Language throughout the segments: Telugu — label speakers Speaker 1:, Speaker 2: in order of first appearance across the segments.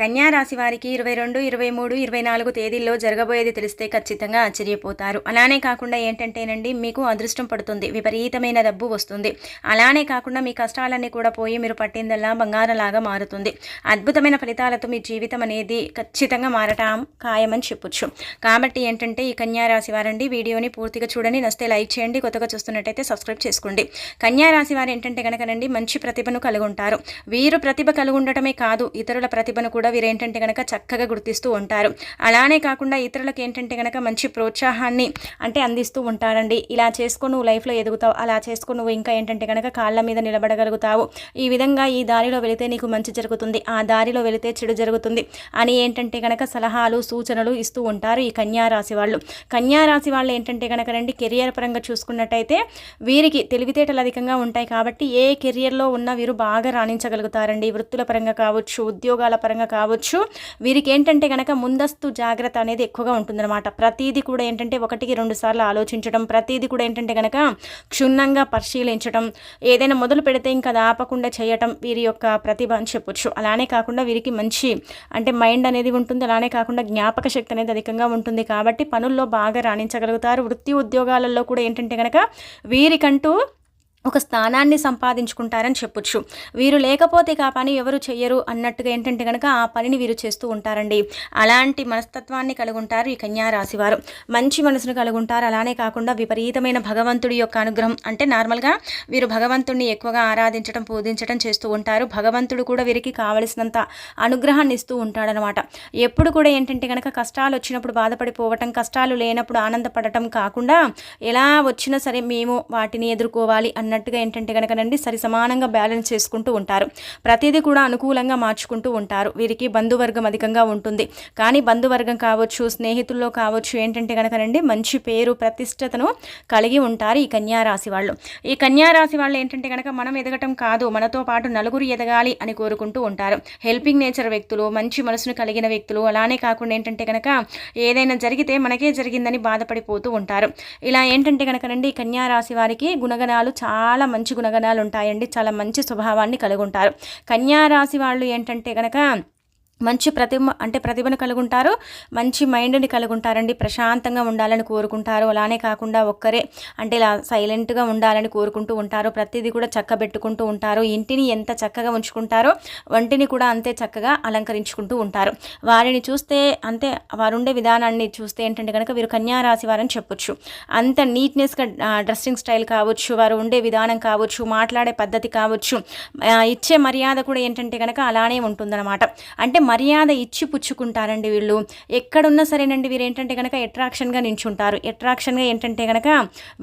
Speaker 1: కన్యా రాశి వారికి ఇరవై రెండు ఇరవై మూడు ఇరవై నాలుగు తేదీల్లో జరగబోయేది తెలిస్తే ఖచ్చితంగా ఆశ్చర్యపోతారు. అలానే కాకుండా ఏంటంటేనండి మీకు అదృష్టం పడుతుంది విపరీతమైన డబ్బు వస్తుంది. అలానే కాకుండా మీ కష్టాలన్నీ కూడా పోయి మీరు పట్టిందల్లా బంగారంలాగా మారుతుంది. అద్భుతమైన ఫలితాలతో మీ జీవితం అనేది ఖచ్చితంగా మారటం ఖాయమని చెప్పొచ్చు. కాబట్టి ఏంటంటే ఈ కన్యా రాశి వారండి వీడియోని పూర్తిగా చూడండి నస్తే లైక్ చేయండి కొత్తగా చూస్తున్నట్టయితే సబ్స్క్రైబ్ చేసుకోండి. కన్యా రాశి వారు ఏంటంటే కనుకనండి మంచి ప్రతిభను కలిగి ఉంటారు వీరు ప్రతిభ కలిగి ఉండటమే కాదు ఇతరుల ప్రతిభను కూడా వీరు ఏంటంటే కనుక చక్కగా గుర్తిస్తూ ఉంటారు. అలానే కాకుండా ఇతరులకు ఏంటంటే కనుక మంచి ప్రోత్సాహాన్ని అంటే అందిస్తూ ఉంటారండి. ఇలా చేసుకుని నువ్వు లైఫ్లో ఎదుగుతావు అలా చేసుకొని నువ్వు ఇంకా ఏంటంటే కనుక కాళ్ళ మీద నిలబడగలుగుతావు. ఈ విధంగా ఈ దారిలో వెళితే నీకు మంచి జరుగుతుంది ఆ దారిలో వెళితే చెడు జరుగుతుంది అని ఏంటంటే కనుక సలహాలు సూచనలు ఇస్తూ ఉంటారు ఈ కన్యా రాశి వాళ్ళు. కన్యా రాశి వాళ్ళు ఏంటంటే కనుక రండి కెరియర్ పరంగా చూసుకున్నట్టయితే వీరికి తెలివితేటలు అధికంగా ఉంటాయి కాబట్టి ఏ కెరియర్లో ఉన్న వీరు బాగా రాణించగలుగుతారండి. వృత్తుల పరంగా కావచ్చు ఉద్యోగాల పరంగా కావచ్చు. వీరికి ఏంటంటే కనుక ముందస్తు జాగ్రత్త అనేది ఎక్కువగా ఉంటుందన్నమాట. ప్రతీది కూడా ఏంటంటే ఒకటికి రెండు సార్లు ఆలోచించడం ప్రతిదీ కూడా ఏంటంటే కనుక క్షుణ్ణంగా పరిశీలించడం ఏదైనా మొదలు పెడితే ఇంకా అది ఆపకుండా చేయటం వీరి యొక్క ప్రతిభ అని చెప్పొచ్చు. అలానే కాకుండా వీరికి మంచి అంటే మైండ్ అనేది ఉంటుంది. అలానే కాకుండా జ్ఞాపక శక్తి అనేది అధికంగా ఉంటుంది. కాబట్టి పనుల్లో బాగా రాణించగలుగుతారు. వృత్తి ఉద్యోగాలలో కూడా ఏంటంటే కనుక వీరికంటూ ఒక స్థానాన్ని సంపాదించుకుంటారని చెప్పొచ్చు. వీరు లేకపోతే ఆ పని ఎవరు చెయ్యరు అన్నట్టుగా ఏంటంటే కనుక ఆ పనిని వీరు చేస్తూ ఉంటారండి. అలాంటి మనస్తత్వాన్ని కలిగి ఉంటారు ఈ కన్యా రాశివారు మంచి మనసును కలిగి ఉంటారు అలానే కాకుండా విపరీతమైన భగవంతుడి యొక్క అనుగ్రహం అంటే నార్మల్గా వీరు భగవంతుడిని ఎక్కువగా ఆరాధించడం పూజించడం చేస్తూ ఉంటారు. భగవంతుడు కూడా వీరికి కావలసినంత అనుగ్రహాన్ని ఇస్తూ ఉంటాడనమాట. ఎప్పుడు కూడా ఏంటంటే కనుక కష్టాలు వచ్చినప్పుడు బాధపడిపోవటం కష్టాలు లేనప్పుడు ఆనందపడటం కాకుండా ఎలా వచ్చినా సరే మేము వాటిని ఎదుర్కోవాలి అన్న అన్నట్టుగా ఏంటంటే కనుకనండి సరి సమానంగా బ్యాలెన్స్ చేసుకుంటూ ఉంటారు. ప్రతిదీ కూడా అనుకూలంగా మార్చుకుంటూ ఉంటారు. వీరికి బంధువర్గం అధికంగా ఉంటుంది. కానీ బంధువర్గం కావచ్చు స్నేహితుల్లో కావచ్చు ఏంటంటే కనుకనండి మంచి పేరు ప్రతిష్టతను కలిగి ఉంటారు ఈ కన్యారాశి వాళ్ళు. ఈ కన్యా రాశి వాళ్ళు ఏంటంటే కనుక మనం ఎదగటం కాదు మనతో పాటు నలుగురు ఎదగాలి అని కోరుకుంటూ ఉంటారు. హెల్పింగ్ నేచర్ వ్యక్తులు మంచి మనసును కలిగిన వ్యక్తులు అలానే కాకుండా ఏంటంటే కనుక ఏదైనా జరిగితే మనకే జరిగిందని బాధపడిపోతూ ఉంటారు. ఇలా ఏంటంటే కనుకనండి కన్యారాశి వారికి గుణగణాలు చాలా చాలా మంచి గుణగణాలు ఉంటాయండి చాలా మంచి స్వభావాన్ని కలిగి ఉంటారు కన్యా రాశి వాళ్ళు ఏంటంటే కనుక మంచి ప్రతిభ అంటే ప్రతిభను కలుగుంటారు. మంచి మైండ్ని కలుగుంటారండి. ప్రశాంతంగా ఉండాలని కోరుకుంటారు. అలానే కాకుండా ఒక్కరే అంటే ఇలా సైలెంట్గా ఉండాలని కోరుకుంటూ ఉంటారు. ప్రతిదీ కూడా చక్కబెట్టుకుంటూ ఉంటారు. ఇంటిని ఎంత చక్కగా ఉంచుకుంటారో వంటిని కూడా అంతే చక్కగా అలంకరించుకుంటూ ఉంటారు. వారిని చూస్తే అంతే వారు ఉండే విధానాన్ని చూస్తే ఏంటంటే కనుక వీరు కన్యా రాశి వారని చెప్పొచ్చు. అంత నీట్నెస్గా డ్రెస్సింగ్ స్టైల్ కావచ్చు వారు ఉండే విధానం కావచ్చు మాట్లాడే పద్ధతి కావచ్చు ఇచ్చే మర్యాద కూడా ఏంటంటే కనుక అలానే ఉంటుందన్నమాట. అంటే మర్యాద ఇచ్చి పుచ్చుకుంటారండి వీళ్ళు. ఎక్కడున్నా సరేనండి వీరు ఏంటంటే కనుక అట్రాక్షన్గా నించుంటారు. అట్రాక్షన్గా ఏంటంటే కనుక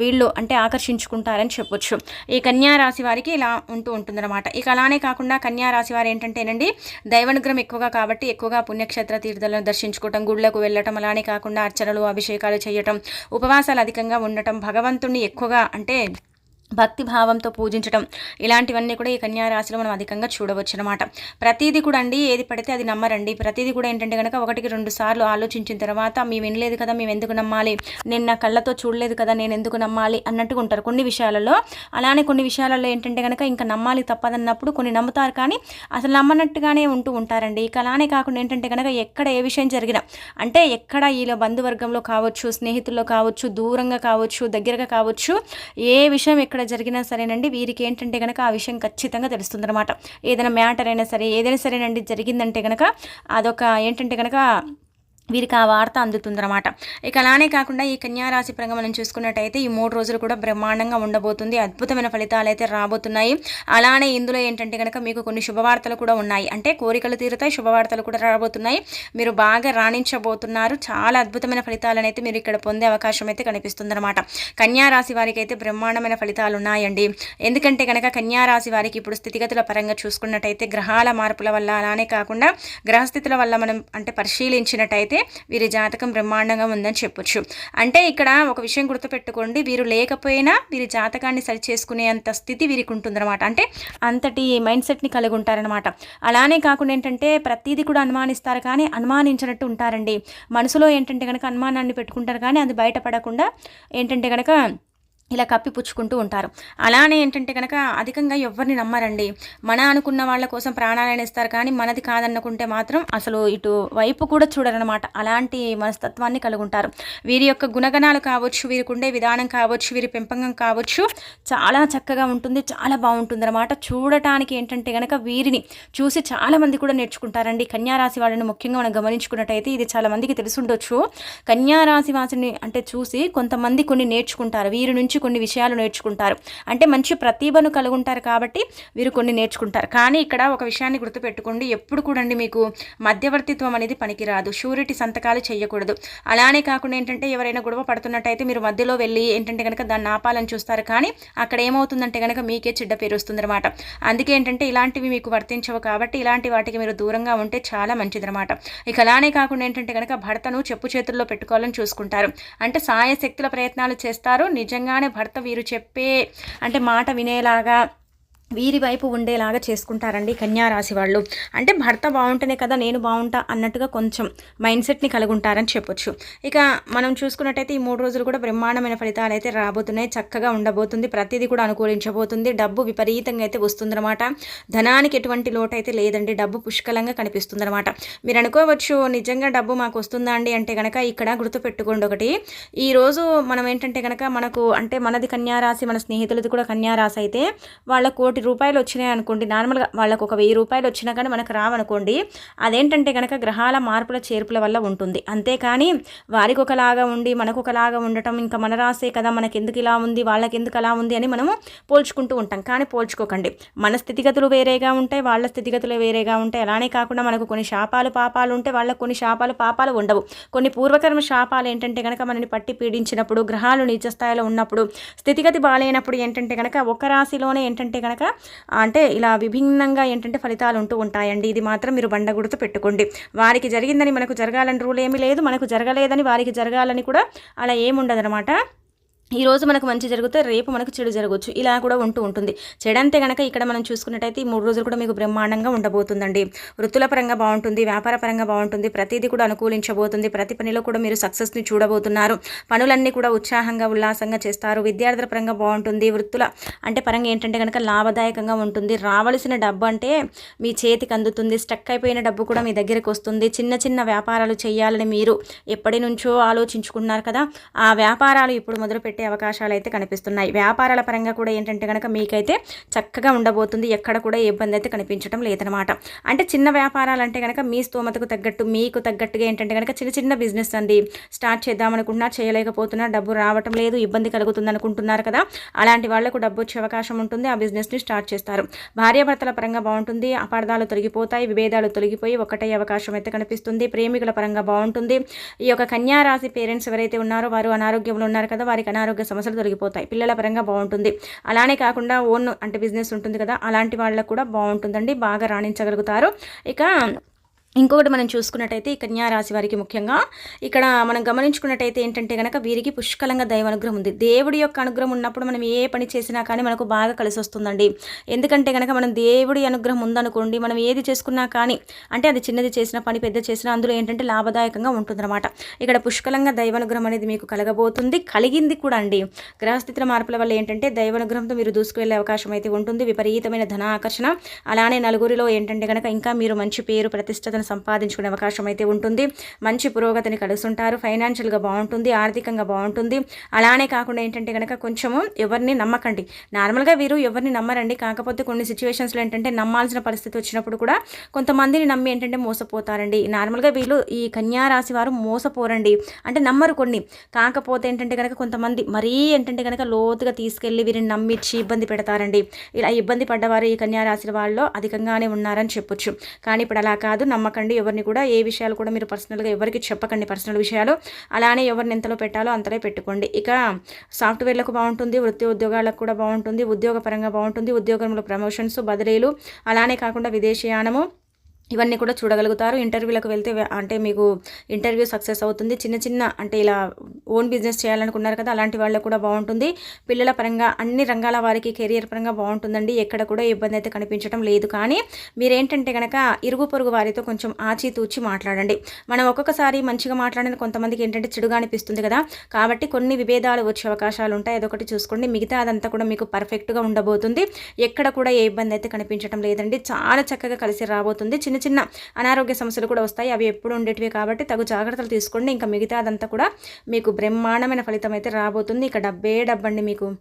Speaker 1: వీళ్ళు అంటే ఆకర్షించుకుంటారని చెప్పొచ్చు. ఈ కన్యా రాశి వారికి ఇలా ఉంటూ ఉంటుందన్నమాట. ఇక అలానే కాకుండా కన్యా రాశి వారు ఏంటంటేనండి దైవనుగ్రహం ఎక్కువగా కాబట్టి ఎక్కువగా పుణ్యక్షేత్ర తీర్థాలను దర్శించుకోవటం గుళ్ళకు వెళ్ళటం అలానే కాకుండా అర్చనలు అభిషేకాలు చేయటం ఉపవాసాలు అధికంగా ఉండటం భగవంతుణ్ణి ఎక్కువగా అంటే భక్తి భావంతో పూజించడం ఇలాంటివన్నీ కూడా ఈ కన్యారాశిలో మనం అధికంగా చూడవచ్చు అనమాట ప్రతిదీ కూడా అండి ఏది పడితే అది నమ్మరండి. ప్రతిదీ కూడా ఏంటంటే కనుక ఒకటికి రెండు సార్లు ఆలోచించిన తర్వాత మేము వినలేదు కదా మేము ఎందుకు నమ్మాలి? నేను నా కళ్ళతో చూడలేదు కదా నేను ఎందుకు నమ్మాలి? అన్నట్టుగా ఉంటారు కొన్ని విషయాలలో. అలానే కొన్ని విషయాలలో ఏంటంటే కనుక ఇంకా నమ్మాలి తప్పదన్నప్పుడు కొన్ని నమ్ముతారు కానీ అసలు నమ్మనట్టుగానే ఉంటూ ఉంటారండి. ఇక అలానే కాకుండా ఏంటంటే కనుక ఎక్కడ ఏ విషయం జరిగినా అంటే ఎక్కడ ఈలో బంధువర్గంలో కావచ్చు స్నేహితుల్లో కావచ్చు దూరంగా కావచ్చు దగ్గరగా కావచ్చు ఏ విషయం ఎక్కడ జరిగినా సరేనండి. వీరికి ఏంటంటే కనుక ఆ విషయం ఖచ్చితంగా తెలుస్తుందన్నమాట. ఏదైనా మ్యాటర్ అయినా సరే ఏదైనా సరేనండి జరిగిందంటే కనుక అదొక ఏంటంటే కనుక వీరికి ఆ వార్త అందుతుందన్నమాట. ఇక అలానే కాకుండా ఈ కన్యారాశి పరంగా మనం చూసుకున్నట్టయితే ఈ మూడు రోజులు కూడా బ్రహ్మాండంగా ఉండబోతుంది. అద్భుతమైన ఫలితాలు అయితే రాబోతున్నాయి. అలానే ఇందులో ఏంటంటే కనుక మీకు కొన్ని శుభవార్తలు కూడా ఉన్నాయి. అంటే కోరికలు తీరుతాయి శుభవార్తలు కూడా రాబోతున్నాయి. మీరు బాగా రాణించబోతున్నారు. చాలా అద్భుతమైన ఫలితాలను అయితే మీరు ఇక్కడ పొందే అవకాశం అయితే కనిపిస్తుందన్నమాట. కన్యారాశి వారికి అయితే బ్రహ్మాండమైన ఫలితాలు ఉన్నాయండి. ఎందుకంటే కనుక కన్యారాశి వారికి ఇప్పుడు స్థితిగతుల పరంగా చూసుకున్నట్టయితే గ్రహాల మార్పుల వల్ల అలానే కాకుండా గ్రహస్థితుల వల్ల మనం అంటే పరిశీలించినట్టయితే అయితే వీరి జాతకం బ్రహ్మాండంగా ఉందని చెప్పొచ్చు. అంటే ఇక్కడ ఒక విషయం గుర్తుపెట్టుకోండి. వీరు లేకపోయినా వీరి జాతకాన్ని సరి చేసుకునేంత స్థితి వీరికి ఉంటుందన్నమాట. అంటే అంతటి మైండ్ సెట్ని కలిగి ఉంటారనమాట అలానే కాకుండా ఏంటంటే ప్రతిదీ కూడా అనుమానిస్తారు కానీ అనుమానించినట్టు ఉంటారండి. మనసులో ఏంటంటే కనుక అనుమానాన్ని పెట్టుకుంటారు కానీ అది బయటపడకుండా ఏంటంటే కనుక ఇలా కప్పిపుచ్చుకుంటూ ఉంటారు. అలానే ఏంటంటే కనుక అధికంగా ఎవరిని నమ్మరండి. మన అనుకున్న వాళ్ళ కోసం ప్రాణాలను ఇస్తారు కానీ మనది కాదనుకుంటే మాత్రం అసలు ఇటు వైపు కూడా చూడరనమాట అలాంటి మనస్తత్వాన్ని కలుగుంటారు. వీరి యొక్క గుణగణాలు కావచ్చు వీరికి ఉండే విధానం కావచ్చు వీరి పెంపకం కావచ్చు చాలా చక్కగా ఉంటుంది చాలా బాగుంటుంది అనమాట చూడటానికి ఏంటంటే కనుక వీరిని చూసి చాలా మంది కూడా నేర్చుకుంటారండి. కన్యారాశి వాళ్ళని ముఖ్యంగా మనం గమనించుకున్నట్టయితే ఇది చాలామందికి తెలిసి తెలుసుండొచ్చు. కన్యారాశి వాసిని అంటే చూసి కొంతమంది కొన్ని నేర్చుకుంటారు. వీరి నుంచి కొన్ని విషయాలు నేర్చుకుంటారు. అంటే మంచి ప్రతిభను కలుగుంటారు కాబట్టి వీరు కొన్ని నేర్చుకుంటారు. కానీ ఇక్కడ ఒక విషయాన్ని గుర్తుపెట్టుకోండి. ఎప్పుడు కూడా మీకు మధ్యవర్తిత్వం అనేది పనికిరాదు. షూరిటీ సంతకాలు చేయకూడదు అలానే కాకుండా ఏంటంటే ఎవరైనా గొడవ పడుతున్నట్టయితే మీరు మధ్యలో వెళ్ళి ఏంటంటే కనుక దాన్ని ఆపాలని చూస్తారు. కానీ అక్కడ ఏమవుతుందంటే కనుక మీకే చెడ్డ పేరు వస్తుందన్నమాట. అందుకే ఏంటంటే ఇలాంటివి మీకు వర్తించవు కాబట్టి ఇలాంటి వాటికి మీరు దూరంగా ఉంటే చాలా మంచిదన్నమాట. ఇక అలానే కాకుండా ఏంటంటే కనుక భర్తను చెప్పు చేతుల్లో పెట్టుకోవాలని చూసుకుంటారు. అంటే సాయశక్తుల ప్రయత్నాలు చేస్తారు. నిజంగానే భర్త వీరు చెప్పే అంటే మాట వినేలాగా వీరి వైపు ఉండేలాగా చేసుకుంటారండి కన్యారాశి వాళ్ళు. అంటే భర్త బాగుంటేనే కదా నేను బాగుంటా అన్నట్టుగా కొంచెం మైండ్ సెట్ని కలుగుంటారని చెప్పొచ్చు. ఇక మనం చూసుకున్నట్టయితే ఈ మూడు రోజులు కూడా బ్రహ్మాండమైన ఫలితాలు అయితే రాబోతున్నాయి. చక్కగా ఉండబోతుంది. ప్రతిదీ కూడా అనుకూలించబోతుంది. డబ్బు విపరీతంగా అయితే వస్తుందన్నమాట. ధనానికి ఎటువంటి లోటు అయితే లేదండి. డబ్బు పుష్కలంగా కనిపిస్తుందన్నమాట. మీరు అనుకోవచ్చు నిజంగా డబ్బు మాకు వస్తుందా అండి అంటే కనుక ఇక్కడ గుర్తుపెట్టుకోండి ఒకటి. ఈరోజు మనం ఏంటంటే కనుక మనకు అంటే మనది కన్యారాశి మన స్నేహితులది కూడా కన్యారాశి అయితే వాళ్ళ కోటి రూపాయలు వచ్చినాయి అనుకోండి నార్మల్గా వాళ్ళకు ఒక వెయ్యి రూపాయలు వచ్చినా కానీ మనకు రావనుకోండి అదేంటంటే కనుక గ్రహాల మార్పుల చేర్పుల వల్ల ఉంటుంది. అంతేకాని వారికి ఒకలాగా ఉండి మనకు ఒకలాగా ఉండటం ఇంకా మన రాసే కదా మనకి ఎందుకు ఇలా ఉంది వాళ్ళకి ఎందుకు అలా ఉంది అని మనము పోల్చుకుంటూ ఉంటాం. కానీ పోల్చుకోకండి. మన స్థితిగతులు వేరేగా ఉంటాయి వాళ్ళ స్థితిగతులు వేరేగా ఉంటాయి. అలానే కాకుండా మనకు కొన్ని శాపాలు పాపాలు ఉంటే వాళ్ళకు కొన్ని శాపాలు పాపాలు ఉండవు. కొన్ని పూర్వకర్మ శాపాలు ఏంటంటే కనుక మనని పట్టి పీడించినప్పుడు గ్రహాలు నీచ స్థాయిలో ఉన్నప్పుడు స్థితిగతి బాగాలేనప్పుడు ఏంటంటే కనుక ఒక రాశిలోనే ఏంటంటే కనుక అంటే ఇలా విభిన్నంగా ఏంటంటే ఫలితాలు ఉంటూ ఉంటాయండి. ఇది మాత్రం మీరు బండ గుర్తు పెట్టుకోండి. వారికి జరిగిందని మనకు జరగాలని రూల్ ఏమీ లేదు. మనకు జరగలేదని వారికి జరగాలని కూడా అలా ఈరోజు మనకు మంచి జరిగితే రేపు మనకు చెడు జరగవచ్చు ఇలా కూడా ఉంటూ ఉంటుంది. చెడంతే కనుక ఇక్కడ మనం చూసుకున్నట్టయితే ఈ మూడు రోజులు కూడా మీకు బ్రహ్మాండంగా ఉండబోతుందండి. వృత్తుల పరంగా బాగుంటుంది వ్యాపార పరంగా బాగుంటుంది. ప్రతిదీ కూడా అనుకూలించబోతుంది. ప్రతి పనిలో కూడా మీరు సక్సెస్ని చూడబోతున్నారు. పనులన్నీ కూడా ఉత్సాహంగా ఉల్లాసంగా చేస్తారు. విద్యార్థుల పరంగా బాగుంటుంది. వృత్తుల అంటే పరంగా ఏంటంటే కనుక లాభదాయకంగా ఉంటుంది. రావలసిన డబ్బు అంటే మీ చేతికి అందుతుంది. స్టక్ అయిపోయిన డబ్బు కూడా మీ దగ్గరికి వస్తుంది. చిన్న చిన్న వ్యాపారాలు చేయాలని మీరు ఎప్పటి నుంచో ఆలోచించుకున్నారు కదా. ఆ వ్యాపారాలు ఇప్పుడు మొదలుపెట్టే పెట్టే అవకాశాలు అయితే కనిపిస్తున్నాయి. వ్యాపారాల పరంగా కూడా ఏంటంటే కనుక మీకైతే చక్కగా ఉండబోతుంది. ఎక్కడ కూడా ఇబ్బంది అయితే కనిపించడం లేదనమాట అంటే చిన్న వ్యాపారాలు అంటే కనుక మీ స్తోమతకు తగ్గట్టు మీకు తగ్గట్టుగా ఏంటంటే కనుక చిన్న చిన్న బిజినెస్ అండి. స్టార్ట్ చేద్దామనుకున్నా చేయలేకపోతున్నా డబ్బు రావటం లేదు ఇబ్బంది కలుగుతుంది అనుకుంటున్నారు కదా. అలాంటి వాళ్ళకు డబ్బు వచ్చే అవకాశం ఉంటుంది. ఆ బిజినెస్ని స్టార్ట్ చేస్తారు. భార్యాభర్తల పరంగా బాగుంటుంది. అపార్థాలు తొలగిపోతాయి విభేదాలు తొలగిపోయి ఒకటే అవకాశం అయితే కనిపిస్తుంది. ప్రేమికుల పరంగా బాగుంటుంది. ఈ యొక్క కన్యారాశి పేరెంట్స్ ఎవరైతే ఉన్నారో వారు అనారోగ్యంలో ఉన్నారు కదా. వారికి అనారోగ్యం సమస్యలు తొలగిపోతాయి. పిల్లల పరంగా బాగుంటుంది. అలానే కాకుండా ఓన్ అంటే బిజినెస్ ఉంటుంది కదా అలాంటి వాళ్ళకు కూడా బాగుంటుందండి. బాగా రాణించగలుగుతారు. ఇక ఇంకొకటి మనం చూసుకున్నట్టయితే ఈ కన్యా రాశి వారికి ముఖ్యంగా ఇక్కడ మనం గమనించుకున్నట్టయితే ఏంటంటే కనుక వీరికి పుష్కలంగా దైవ అనుగ్రహం ఉంది. దేవుడి యొక్క అనుగ్రహం ఉన్నప్పుడు మనం ఏ పని చేసినా కానీ మనకు బాగా కలిసి వస్తుందండి. ఎందుకంటే కనుక మనం దేవుడి అనుగ్రహం ఉందనుకోండి మనం ఏది చేసుకున్నా కానీ అంటే అది చిన్నది చేసిన పని పెద్ద చేసినా అందులో ఏంటంటే లాభదాయకంగా ఉంటుందన్నమాట. ఇక్కడ పుష్కలంగా దైవానుగ్రహం అనేది మీకు కలగబోతుంది. కలిగింది కూడా అండి. గ్రహస్థితుల మార్పుల వల్ల ఏంటంటే దైవానుగ్రహంతో మీరు దూసుకువెళ్ళే అవకాశం అయితే ఉంటుంది. విపరీతమైన ధన ఆకర్షణ అలానే నలుగురిలో ఏంటంటే కనుక ఇంకా మీరు మంచి పేరు ప్రతిష్టతను సంపాదించుకునే అవకాశం అయితే ఉంటుంది. మంచి పురోగతిని కలుస్తుంటారు ఫైనాన్షియల్గా బాగుంటుంది. ఆర్థికంగా బాగుంటుంది. అలానే కాకుండా ఏంటంటే కనుక కొంచెము ఎవరిని నమ్మకండి. నార్మల్గా వీరు ఎవరిని నమ్మరండి. కాకపోతే కొన్ని సిచ్యువేషన్స్లో ఏంటంటే నమ్మాల్సిన పరిస్థితి వచ్చినప్పుడు కూడా కొంతమందిని నమ్మి ఏంటంటే మోసపోతారండి. నార్మల్గా వీళ్ళు ఈ కన్యారాశి వారు మోసపోరండి. అంటే నమ్మరు కొన్ని. కాకపోతే ఏంటంటే కనుక కొంతమంది మరీ ఏంటంటే కనుక లోతుగా తీసుకెళ్ళి వీరిని నమ్మిచ్చి ఇబ్బంది పెడతారండి. ఇలా ఇబ్బంది పడ్డవారు ఈ కన్యారాశి వాళ్ళు అధికంగానే ఉన్నారని చెప్పొచ్చు. కానీ ఇప్పుడు అలా కాదు. నమ్మకండి ఎవరిని కూడా ఏ విషయాలు కూడా మీరు పర్సనల్గా ఎవరికి చెప్పకండి పర్సనల్ విషయాలు. అలానే ఎవరిని ఎంతలో పెట్టాలో అంతలో పెట్టుకోండి. ఇక సాఫ్ట్వేర్లకు బాగుంటుంది వృత్తి ఉద్యోగాలకు కూడా బాగుంటుంది ఉద్యోగపరంగా బాగుంటుంది ఉద్యోగంలో ప్రమోషన్స్ బదిలీలు అలానే కాకుండా విదేశీయానము ఇవన్నీ కూడా చూడగలుగుతారు. ఇంటర్వ్యూలకు వెళ్తే అంటే మీకు ఇంటర్వ్యూ సక్సెస్ అవుతుంది. చిన్న చిన్న అంటే ఇలా ఓన్ బిజినెస్ చేయాలనుకున్నారు కదా అలాంటి వాళ్ళకు కూడా బాగుంటుంది. పిల్లల పరంగా అన్ని రంగాల వారికి కెరియర్ పరంగా బాగుంటుందండి. ఎక్కడ కూడా ఇబ్బంది అయితే కనిపించడం లేదు. కానీ మీరేంటంటే కనుక ఇరుగు పొరుగు వారితో కొంచెం ఆచితూచి మాట్లాడండి. మనం ఒక్కొక్కసారి మంచిగా మాట్లాడిన కొంతమందికి ఏంటంటే చెడుగా అనిపిస్తుంది కదా. కాబట్టి కొన్ని విభేదాలు వచ్చే అవకాశాలు ఉంటాయి. అదొకటి చూసుకోండి. మిగతా అదంతా కూడా మీకు పర్ఫెక్ట్గా ఉండబోతుంది. ఎక్కడ కూడా ఏ ఇబ్బంది అయితే కనిపించడం లేదండి. చాలా చక్కగా కలిసి రాబోతుంది. చిన్న చిన్న చిన్న అనారోగ్య సమస్యలు కూడా వస్తాయి. అవి ఎప్పుడు ఉండేటివి కాబట్టి తగు జాగ్రత్తలు తీసుకోండి. ఇంకా మిగతా అదంతా కూడా మీకు బ్రహ్మాండమైన ఫలితం అయితే రాబోతుంది. ఇక డబ్బే డబ్బండి మీకు.